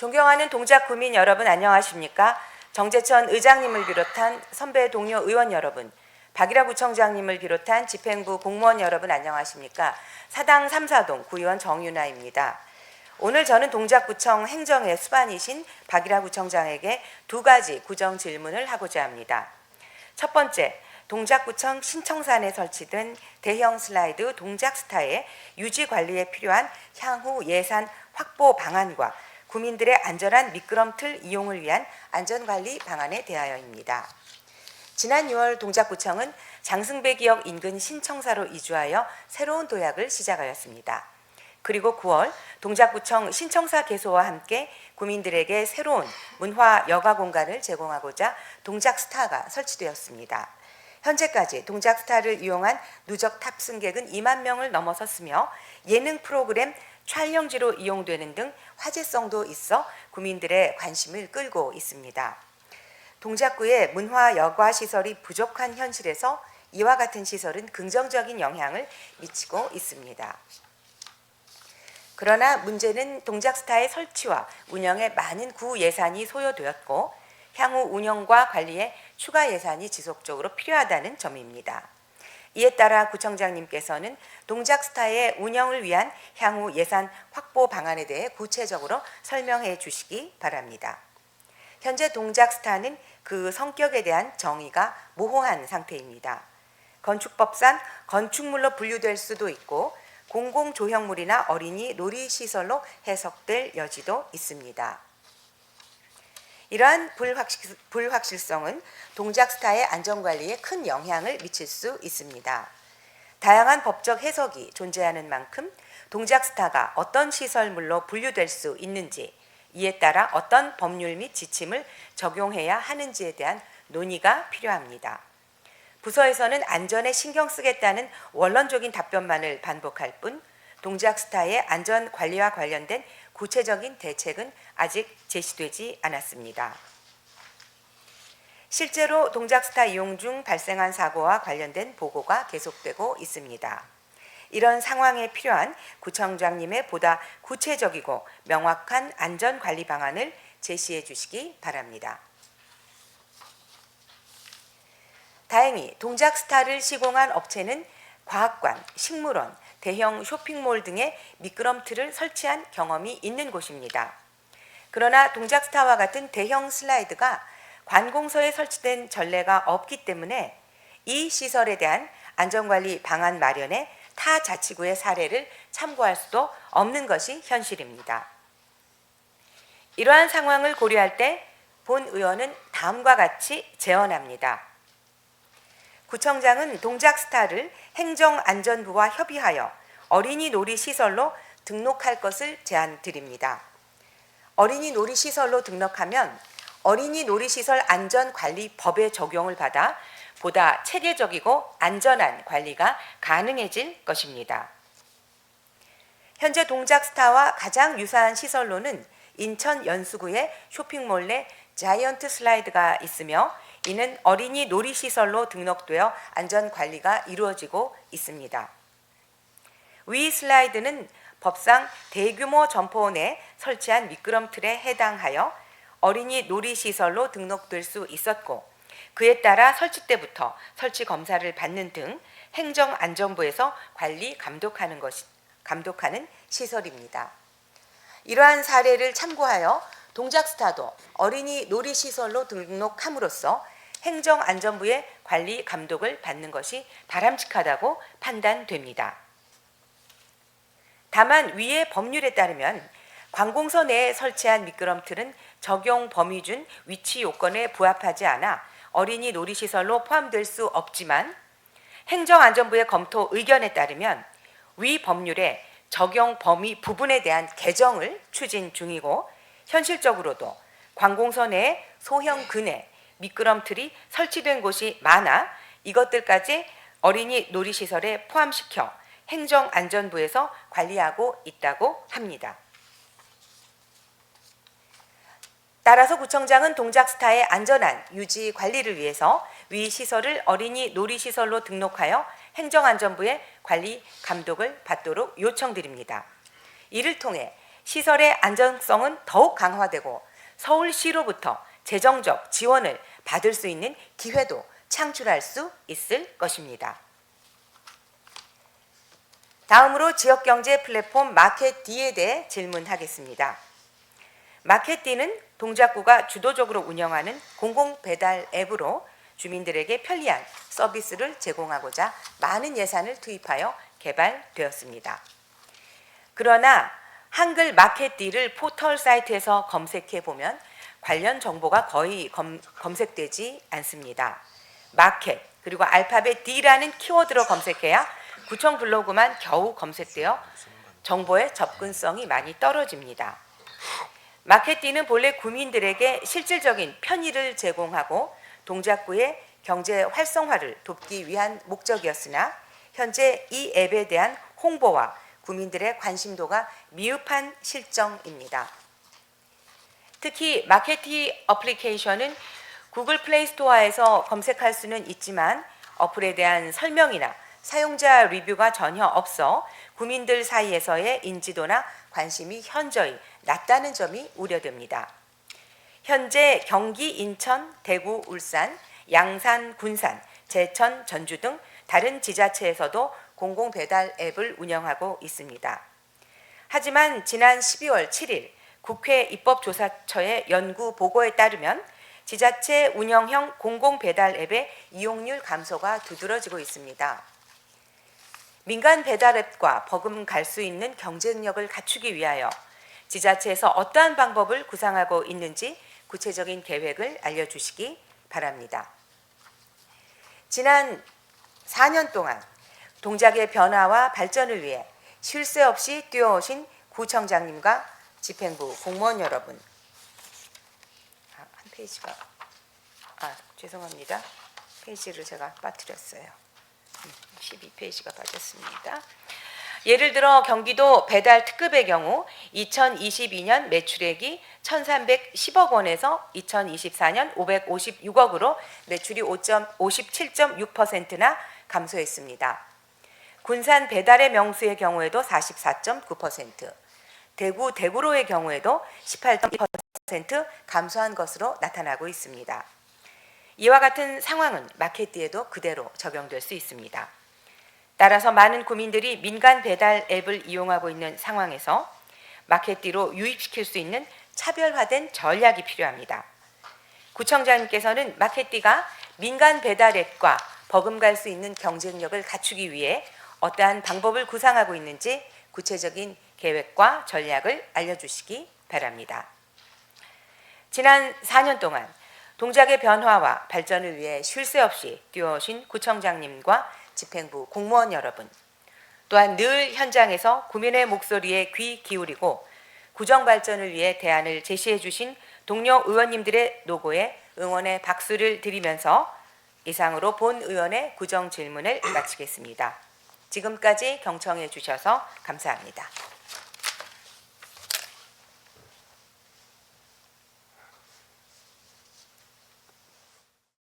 존경하는 동작 구민 여러분 안녕하십니까? 정재천 의장님을 비롯한 선배 동료 의원 여러분, 박일하 구청장님을 비롯한 집행부 공무원 여러분 안녕하십니까? 사당 삼사동 구의원 정윤아입니다. 오늘 저는 동작구청 행정의 수반이신 박일하 구청장에게 두 가지 구정 질문을 하고자 합니다. 첫 번째, 동작구청 신청산에 설치된 대형 슬라이드 동작스타의 유지 관리에 필요한 향후 예산 확보 방안과 구민들의 안전한 미끄럼틀 이용을 위한 안전관리 방안에 대하여입니다. 지난 6월 동작구청은 장승배 기역 인근 신청사로 이주하여 새로운 도약을 시작하였습니다. 그리고 9월 동작구청 신청사 개소와 함께 구민들에게 새로운 문화 여가 공간을 제공하고자 동작스타가 설치되었습니다. 현재까지 동작스타를 이용한 누적 탑승객은 2만 명을 넘어섰으며 예능 프로그램 촬영지로 이용되는 등 화제성도 있어 구민들의 관심을 끌고 있습니다. 동작구의 문화 여가 시설이 부족한 현실에서 이와 같은 시설은 긍정적인 영향을 미치고 있습니다. 그러나 문제는 동작스타의 설치와 운영에 많은 구 예산이 소요되었고 향후 운영과 관리에 추가 예산이 지속적으로 필요하다는 점입니다. 이에 따라 구청장님께서는 동작스타의 운영을 위한 향후 예산 확보 방안에 대해 구체적으로 설명해 주시기 바랍니다. 현재 동작스타는 그 성격에 대한 정의가 모호한 상태입니다. 건축법상 건축물로 분류될 수도 있고 공공조형물이나 어린이 놀이시설로 해석될 여지도 있습니다. 이러한 불확실, 불확실 성은 동작 스타의 안전관리에 큰 영향을 미칠 수 있습니다. 다양한 법적 해석이 존재하는 만큼 동작 스타가 어떤 시설물로 분류될 수 있는지 이에 따라 어떤 법률 및 지침을 적용해야 하는지에 대한 논의가 필요합니다. 부서에서는 안전에 신경 쓰겠다는 원론적인 답변만을 반복할 뿐 동작 스타의 안전 관리와 관련된 구체적인 대책은 아직 제시되지 않았습니다. 실제로 동작스타 이용 중 발생한 사고와 관련된 보고가 계속되고 있습니다. 이런 상황에 필요한 구청장님의 보다 구체적이고 명확한 안전 관리 방안을 제시해 주시기 바랍니다. 다행히 동작스타를 시공한 업체는 과학관, 식물원, 대형 쇼핑몰 등의 미끄럼틀을 설치한 경험이 있는 곳입니다. 그러나 동작스타와 같은 대형 슬라이드가 관공서에 설치된 전례가 없기 때문에 이 시설에 대한 안전관리 방안 마련에 타 자치구의 사례를 참고할 수도 없는 것이 현실입니다. 이러한 상황을 고려할 때 본 의원은 다음과 같이 제언합니다. 구청장은 동작스타를 행정안전부와 협의하여 어린이 놀이시설로 등록할 것을 제안드립니다. 어린이 놀이시설로 등록하면 어린이 놀이시설 안전관리법의 적용을 받아 보다 체계적이고 안전한 관리가 가능해질 것입니다. 현재 동작스타와 가장 유사한 시설로는 인천 연수구의 쇼핑몰 내 자이언트 슬라이드가 있으며 이는 어린이 놀이시설로 등록되어 안전관리가 이루어지고 있습니다. 위 슬라이드는 법상 대규모 점포 내 설치한 미끄럼 틀에 해당하여 어린이 놀이시설로 등록될 수 있었고 그에 따라 설치 때부터 설치 검사를 받는 등 행정안전부에서 관리 감독하는 것이 감독하는 시설입니다. 이러한 사례를 참고하여 동작스타도 어린이 놀이시설로 등록함으로써 행정안전부의 관리 감독을 받는 것이 바람직하다고 판단됩니다. 다만 위의 법률에 따르면 관공서 내에 설치한 미끄럼틀은 적용 범위 중 위치 요건에 부합하지 않아 어린이 놀이시설로 포함될 수 없지만 행정안전부의 검토 의견에 따르면 위 법률의 적용 범위 부분에 대한 개정을 추진 중이고 현실적으로도 관공서 내 소형 근해 미끄럼틀이 설치된 곳이 많아 이것들까지 어린이 놀이시설에 포함시켜 행정안전부에서 관리하고 있다고 합니다. 따라서 구청장은 동작스타의 안전한 유지 관리를 위해서 위 시설을 어린이 놀이시설로 등록하여 행정안전부의 관리 감독을 받도록 요청드립니다. 이를 통해 시설의 안정성은 더욱 강화되고 서울시로부터 재정적 지원을 받을 수 있는 기회도 창출할 수 있을 것입니다. 다음으로 지역경제 플랫폼 마켓D에 대해 질문하겠습니다. 마켓D는 동작구가 주도적으로 운영하는 공공배달 앱으로 주민들에게 편리한 서비스를 제공하고자 많은 예산을 투입하여 개발되었습니다. 그러나 한글 마켓D를 포털 사이트에서 검색해 보면 관련 정보가 거의 검, 검색되지 않습니다. 마켓 그리고 알파벳 D라는 키워드로 검색해야 구청 블로그만 겨우 검색되어 정보의 접근성이 많이 떨어집니다. 마켓D는 본래 구민들에게 실질적인 편의를 제공하고 동작구의 경제 활성화를 돕기 위한 목적이었으나 현재 이 앱에 대한 홍보와 구민들의 관심도가 미흡한 실정입니다. 특히 마케티 어플리케이션은 구글 플레이 스토어에서 검색할 수는 있지만 어플에 대한 설명이나 사용자 리뷰가 전혀 없어 구민들 사이에서의 인지도나 관심이 현저히 낮다는 점이 우려됩니다. 현재 경기, 인천, 대구, 울산, 양산, 군산, 제천, 전주 등 다른 지자체에서도 공공 배달 앱을 운영하고 있습니다. 하지만 지난 12월 7일 국회 입법조사처의 연구 보고에 따르면 지자체 운영형 공공 배달 앱의 이용률 감소가 두드러지고 있습니다. 민간 배달 앱과 버금갈 수 있는 경쟁력을 갖추기 위하여 지자체에서 어떠한 방법을 구상하고 있는지 구체적인 계획을 알려주시기 바랍니다. 지난 4년 동안 동작의 변화와 발전을 위해 쉴 새 없이 뛰어오신 구청장님과 집행부 공무원 여러분. 아, 한 페이지가 아 죄송합니다. 페이지를 제가 빠뜨렸어요. 12페이지가 빠졌습니다. 예를 들어 경기도 배달 특급의 경우 2022년 매출액이 1,310억 원에서 2024년 556억으로 매출이 57.6%나 감소했습니다. 군산 배달의 명수의 경우에도 44.9%, 대구 대구로의 경우에도 18.2% 감소한 것으로 나타나고 있습니다. 이와 같은 상황은 마켓디에도 그대로 적용될 수 있습니다. 따라서 많은 구민들이 민간 배달 앱을 이용하고 있는 상황에서 마켓디로 유입시킬 수 있는 차별화된 전략이 필요합니다. 구청장님께서는 마켓디가 민간 배달 앱과 버금갈 수 있는 경쟁력을 갖추기 위해 어떠한 방법을 구상하고 있는지 구체적인 계획과 전략을 알려주시기 바랍니다. 지난 4년 동안 동작의 변화와 발전을 위해 쉴 새 없이 뛰어오신 구청장님과 집행부 공무원 여러분, 또한 늘 현장에서 구민의 목소리에 귀 기울이고 구정 발전을 위해 대안을 제시해 주신 동료 의원님들의 노고에 응원의 박수를 드리면서 이상으로 본 의원의 구정 질문을 마치겠습니다. 지금까지 경청해 주셔서 감사합니다.